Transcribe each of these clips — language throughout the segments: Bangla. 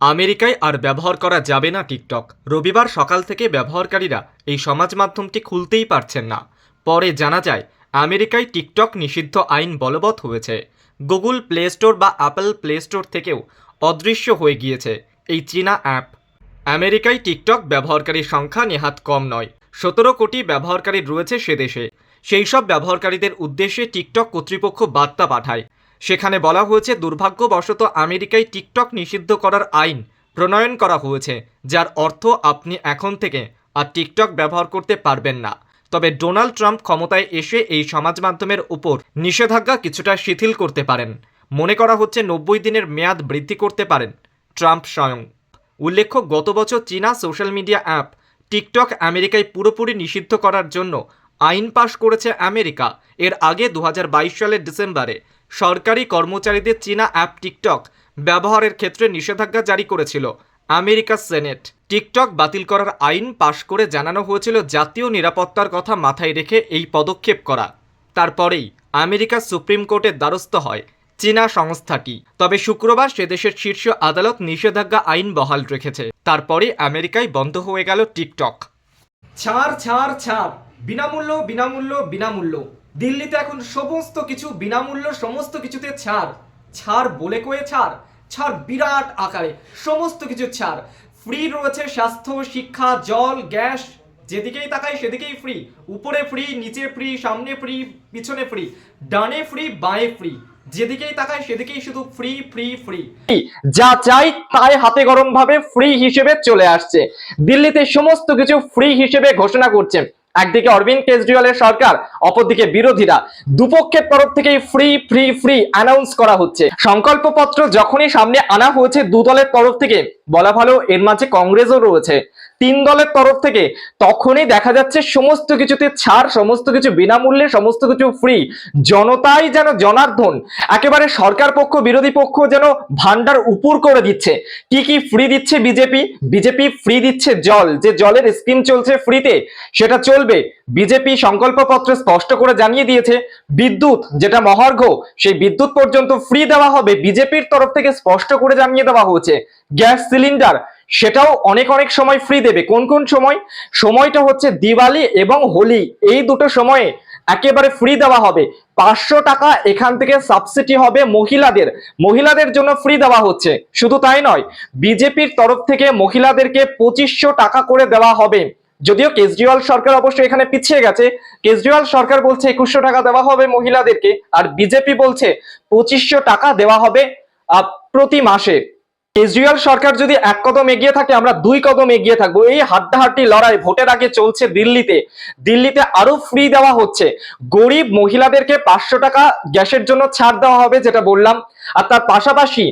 আমেরিকায় আর ব্যবহার করা যাবে না টিকটক। রবিবার সকাল থেকে ব্যবহারকারীরা এই সমাজ মাধ্যমটি খুলতেই পারছেন না। পরে জানা যায়, আমেরিকায় টিকটক নিষিদ্ধ আইন বলবৎ হয়েছে। গুগল প্লে স্টোর বা অ্যাপল প্লে স্টোর থেকেও অদৃশ্য হয়ে গিয়েছে এই চীনা অ্যাপ। আমেরিকায় টিকটক ব্যবহারকারীর সংখ্যা নেহাত কম নয়। সতেরো কোটি ব্যবহারকারী রয়েছে সে দেশে। সেই সব ব্যবহারকারীদের উদ্দেশ্যে টিকটক কর্তৃপক্ষ বার্তা পাঠায়। সেখানে বলা হয়েছে, দুর্ভাগ্যবশত আমেরিকায় টিকটক নিষিদ্ধ করার আইন প্রণয়ন করা হয়েছে, যার অর্থ আপনি এখন থেকে আর টিকটক ব্যবহার করতে পারবেন না। তবে ডোনাল্ড ট্রাম্প ক্ষমতায় এসে এই সমাজ মাধ্যমের উপর নিষেধাজ্ঞা কিছুটা শিথিল করতে পারেন। মনে করা হচ্ছে, নব্বই দিনের মেয়াদ বৃদ্ধি করতে পারেন ট্রাম্প স্বয়ং। উল্লেখ্য, গত বছর চীনা সোশ্যাল মিডিয়া অ্যাপ টিকটক আমেরিকায় পুরোপুরি নিষিদ্ধ করার জন্য আইন পাশ করেছে আমেরিকা। এর আগে দু হাজার বাইশ সালের ডিসেম্বরে সরকারি কর্মচারীদের চীনা অ্যাপ টিকটক ব্যবহারের ক্ষেত্রে নিষেধাজ্ঞা জারি করেছিল। America senate. টিকটক বাতিল করার আইন পাশ করে জানানো হয়েছিল জাতীয় নিরাপত্তার কথা মাথায় রেখে এই পদক্ষেপ করা। তারপরেই আমেরিকা সুপ্রিম কোর্টের দ্বারস্থ হয় চীনা সংস্থাটি। তবে শুক্রবার সে দেশের শীর্ষ আদালত নিষেধাজ্ঞা আইন বহাল রেখেছে। তারপরে আমেরিকায় বন্ধ হয়ে গেল টিকটক। ছাড় ছাড় ছাড়। বিনামূল্য বিনামূল্য বিনামূল্য। দিল্লিতে এখন সমস্ত কিছু বিনামূল্য, সমস্ত কিছুতে ছাড়। ছাড় বলে কয়ে ছাড়? ছাড় বিরাট আকারে, সমস্ত কিছু ছাড়। ফ্রি রয়েছে স্বাস্থ্য, শিক্ষা, জল, গ্যাস, যেদিকেই তাকাই সেদিকেই ফ্রি উপরে ফ্রি নিচে ফ্রি সামনে ফ্রি পিছনে ফ্রি ডানে ফ্রি বাঁয়ে ফ্রি যেদিকেই তাকাই সেদিকেই শুধু ফ্রি ফ্রি ফ্রি যা চাই তাই হাতে গরম ভাবে ফ্রি হিসেবে চলে আসছে। দিল্লিতে সমস্ত কিছু ফ্রি হিসেবে ঘোষণা করছে। একদিকে অরবিন্দ কেজরিওয়ালের সরকার, অপরদিকে বিরোধীরা। দুপক্ষের তরফ থেকেই ফ্রি ফ্রি ফ্রি অ্যানাউন্স করা হচ্ছে। সংকল্পপত্র যখনই সামনে আনা হয়েছে, দুদলের তরফ থেকে, বলা ভালো এর মাঝে কংগ্রেসও রয়েছে। তিন দলের তরফ থেকে তখনই দেখা যাচ্ছে সমস্ত কিছুতে ছাড়, সমস্ত কিছু বিনামূল্যে, সমস্ত কিছু ফ্রি জনতাই যেন জনার্ধন একেবারে সরকার পক্ষ, বিরোধী পক্ষ যেন ভান্ডার উপর করে দিচ্ছে। কি কি ফ্রি দিচ্ছে বিজেপি? বিজেপি ফ্রি দিচ্ছে জল। যে জলের স্কিম চলছে ফ্রিতে সেটা চলবে। বিজেপি সংকল্পপত্রে স্পষ্ট করে জানিয়ে দিয়েছে, বিদ্যুৎ, যেটা মহার্ঘ, সেই বিদ্যুৎ পর্যন্ত ফ্রি দেওয়া হবে। বিজেপির তরফ থেকে স্পষ্ট করে জানিয়ে দেওয়া হয়েছে। গ্যাস সিলিন্ডার সেটাও অনেক অনেক সময় ফ্রি দেবে। কোন কোন সময়? সময়টা হচ্ছে দিওয়ালি এবং হোলি। এই দুটো সময়ে একেবারে ফ্রি দেওয়া হবে। পাঁচশো টাকা এখান থেকে সাবসিডি হবে মহিলাদের। মহিলাদের জন্য ফ্রি দেওয়া হচ্ছে। শুধু তাই নয়, বিজেপির তরফ থেকে মহিলাদেরকে পঁচিশশো টাকা করে দেওয়া হবে। যদিও কেজরিওয়াল সরকার অবশ্যই এখানে পিছিয়ে গেছে। কেজরিওয়াল সরকার বলছে একুশশো টাকা দেওয়া হবে মহিলাদেরকে। আর বিজেপি বলছে পঁচিশশো টাকা দেওয়া হবে প্রতি মাসে। কেজরিওয়াল সরকার যদি এক কদম এগিয়ে থাকে, আমরা দুই কদম এগিয়ে থাকব। এই হাড্ডাহাড্ডি লড়াই ভোটের আগে চলছে দিল্লিতে। দিল্লিতে আরও ফ্রি দেওয়া হচ্ছে। গরিব মহিলাদেরকে পাঁচশো টাকা গ্যাসের জন্য ছাড় দেওয়া হবে, যেটা বললাম। আর তার পাশাপাশি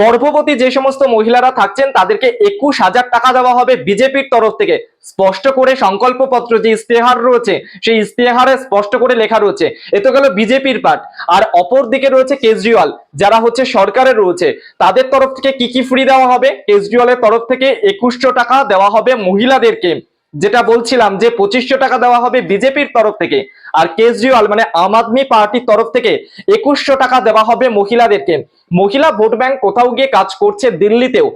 গর্ভবতী যে সমস্ত মহিলারা থাকছেন, তাদেরকে একুশ হাজার টাকা দেওয়া হবে বিজেপির তরফ থেকে। স্পষ্ট করে সংকল্পপত্র যে ইস্তেহার রয়েছে, সেই ইস্তেহারে স্পষ্ট করে লেখা রয়েছে, এ তো গেল বিজেপির পার্ট আর অপর দিকে রয়েছে কেজরিওয়াল, যারা হচ্ছে সরকারে রয়েছে, তাদের তরফ থেকে কি কি ফ্রি দেওয়া হবে? কেজরিওয়ালের তরফ থেকে একুশশো টাকা দেওয়া হবে মহিলাদেরকে। যেটা বলছিলাম যে পঁচিশশো টাকা দেওয়া হবে বিজেপির তরফ থেকে আর কেজরিওয়াল মানে আম আদমি পার্টির তরফ থেকে একুশশো টাকা দেওয়া হবে মহিলাদেরকে। মহিলা ভোট ব্যাংক কোথাও গিয়ে কাজ করছে দিল্লিতেও।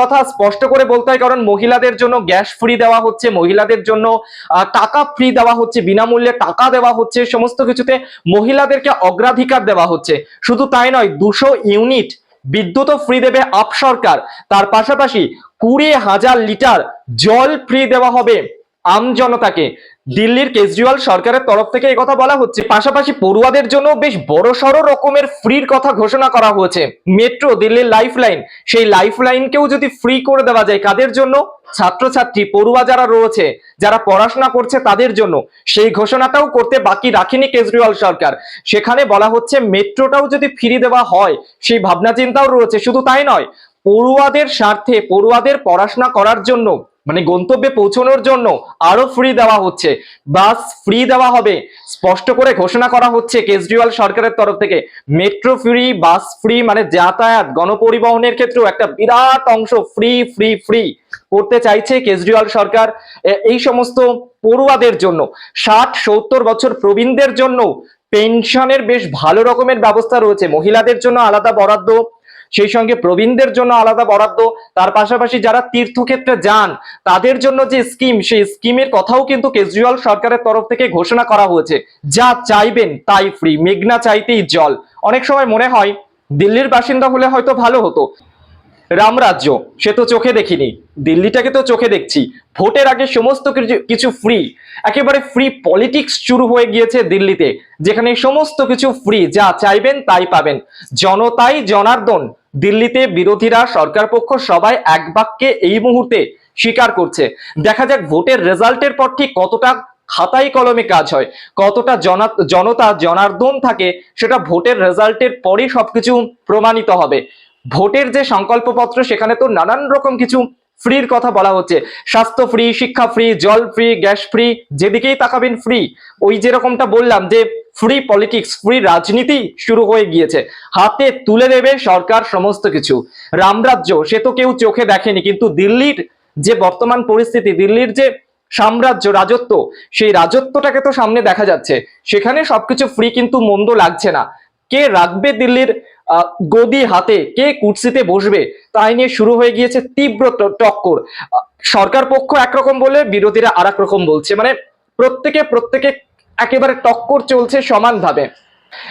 কথা স্পষ্ট করে বলতে হয় কারণ মহিলাদের জন্য গ্যাস ফ্রি দেওয়া হচ্ছে, মহিলাদের জন্য টাকা ফ্রি দেওয়া হচ্ছে, বিনামূল্যে টাকা দেওয়া হচ্ছে, সমস্ত কিছুতে মহিলাদেরকে অগ্রাধিকার দেওয়া হচ্ছে। শুধু তাই নয়, দুশো ইউনিট বিদ্যুৎও ফ্রি দেবে আপ সরকার। তার পাশাপাশি কুড়ি হাজার লিটার জল ফ্রি দেওয়া হবে আম জনতাকে। দিল্লির কেজরিওয়াল সরকারের তরফ থেকে কথা বলা হচ্ছে। পাশাপাশি পড়ুয়াদের জন্য বেশ বড় সড় রকমের ফ্রির কথা ঘোষণা করা হয়েছে। মেট্রো, দিল্লির লাইফ লাইন সেই লাইফ লাইনকেও যদি ফ্রি করে দেওয়া যায়, কাদের জন্য? ছাত্রছাত্রী, পড়ুয়া যারা রয়েছে, যারা পড়াশোনা করছে তাদের জন্য। সেই ঘোষণাটাও করতে বাকি রাখেনি কেজরিওয়াল সরকার। সেখানে বলা হচ্ছে, মেট্রোটাও যদি ফ্রি দেওয়া হয়, সেই ভাবনা চিন্তাও রয়েছে। শুধু তাই নয় পড়ুয়াদের স্বার্থে, পড়ুয়াদের পড়াশোনা করার জন্য মানে গন্তব্যে পৌঁছানোর জন্য আরও ফ্রি দেওয়া হচ্ছে। বাস ফ্রি দেওয়া হবে। স্পষ্ট করে ঘোষণা করা হচ্ছে কেজরিওয়াল সরকারের তরফ থেকে। মেট্রো ফ্রি বাস ফ্রি মানে যাতায়াত, গণপরিবহনের ক্ষেত্রেও একটা বিরাট অংশ ফ্রি ফ্রি ফ্রি করতে চাইছে কেজরিওয়াল সরকার। এই সমস্ত পড়ুয়াদের জন্য, ষাট, সত্তর বছর প্রবীণদের জন্য পেনশনের বেশ ভালো রকমের ব্যবস্থা রয়েছে। মহিলাদের জন্য আলাদা বরাদ্দ সেই সঙ্গে প্রবীণদের জন্য আলাদা বরাদ্দ। তার পাশাপাশি যারা তীর্থক্ষেত্রে যান, তাদের জন্য যে স্কিম, সেই স্কিমের কথাও কিন্তু কেজরিওয়াল সরকারের তরফ থেকে ঘোষণা করা হয়েছে। যা চাইবেন তাই ফ্রি মেঘনা চাইতেই জল। অনেক সময় মনে হয়, দিল্লির বাসিন্দা হলে হয়তো ভালো হতো। রামরাজ্য, সে তো চোখে দেখিনি। দিল্লিটাকে তো চোখে দেখছি। ভোটের আগে সমস্ত কিছু কিছু ফ্রি একেবারে ফ্রি পলিটিক্স শুরু হয়ে গিয়েছে দিল্লিতে, যেখানে সমস্ত কিছু ফ্রি যা চাইবেন তাই পাবেন। জনতাই জনার্দন, দিল্লিতে বিরোধীরা সরকার পক্ষ সবাই এক বাক্যে এই মুহূর্তে স্বীকার করছে। দেখা যাক ভোটের রেজাল্টের পর ঠিক কতটা খাতাই কলমে কাজ হয়, কতটা জনা, জনতা জনার্দন থাকে, সেটা ভোটের রেজাল্টের পরই সবকিছু প্রমাণিত হবে। ভোটের যে সংকল্পপত্র, সেখানে তো নানান রকম কিছু ফ্রির কথা বলা হচ্ছে। স্বাস্থ্য ফ্রি শিক্ষা ফ্রি জল ফ্রি গ্যাস ফ্রি যেদিকেই তাকাবেন ফ্রি ওই যেরকমটা বললাম যে ফ্রি পলিটিক্স ফ্রি রাজনীতি শুরু হয়ে গিয়েছে। হাতে তুলে দেবে সরকার সমস্ত কিছু। রামরাজ্য সে তো কেউ চোখে দেখেনি, কিন্তু দিল্লির যে বর্তমান পরিস্থিতি, দিল্লির যে সাম্রাজ্য, রাজত্ব, সেই রাজত্বটাকে তো সামনে দেখা যাচ্ছে। সেখানে সবকিছু ফ্রি কিন্তু মন্দ লাগছে না। কে রাখবে দিল্লির গদি হাতে কে কুর্সিতে বসবে? তাই নিয়ে শুরু হয়ে গিয়েছে তীব্র টক্কর। সরকার পক্ষ একরকম বলে বিরোধীরা আর রকম বলছে। মানে প্রত্যেকে প্রত্যেকে একেবারে টক্কর চলছে সমানভাবে।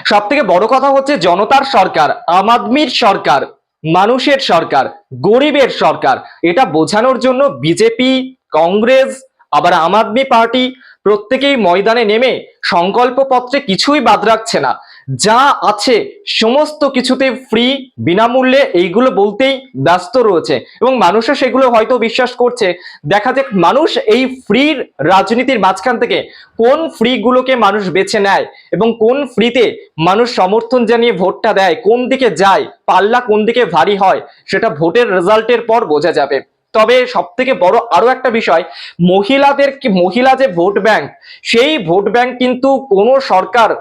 সব থেকে বড় কথা হচ্ছে জনতার সরকার, আম আদমির সরকার, মানুষের সরকার, গরিবের সরকার। এটা বোঝানোর জন্য বিজেপি, কংগ্রেস, আবার আম আদমি পার্টি প্রত্যেকেই ময়দানে নেমে সংকল্প পত্রে কিছুই বাদ রাখছে না। যা আছে সমস্ত কিছুতে ফ্রি বিনামূল্যে এইগুলো বলতেই ব্যস্ত রয়েছে। এবং মানুষও সেগুলো হয়তো বিশ্বাস করছে। দেখা যাক মানুষ এই ফ্রির রাজনীতির মাঝখান থেকে কোন ফ্রি গুলোকে মানুষ বেছে নেয় এবং কোন ফ্রিতে মানুষ সমর্থন জানিয়ে ভোটটা দেয়, কোন দিকে যায়, পাল্লা কোন দিকে ভারী হয়, সেটা ভোটের রেজাল্টের পর বোঝা যাবে। তবে সব থেকে বড় আরও একটা বিষয়, মহিলাদের মহিলা যে ভোট ব্যাংক সেই ভোট ব্যাংক কিন্তু কোনো সরকার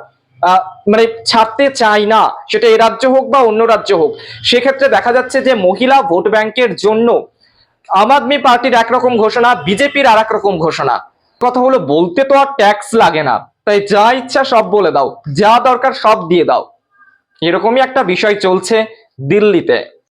মানে ছাড়তে চায় না, সেটা এ রাজ্য হোক বা অন্য রাজ্য হোক, সেক্ষেত্রে দেখা যাচ্ছে যে মহিলা ভোট ব্যাংকের জন্য আম আদমি পার্টির একরকম ঘোষণা, বিজেপির আর রকম ঘোষণা। কথা হলো, বলতে তো আর ট্যাক্স লাগে না, তাই যা ইচ্ছা সব বলে দাও, যা দরকার সব দিয়ে দাও। এরকমই একটা বিষয় চলছে দিল্লিতে।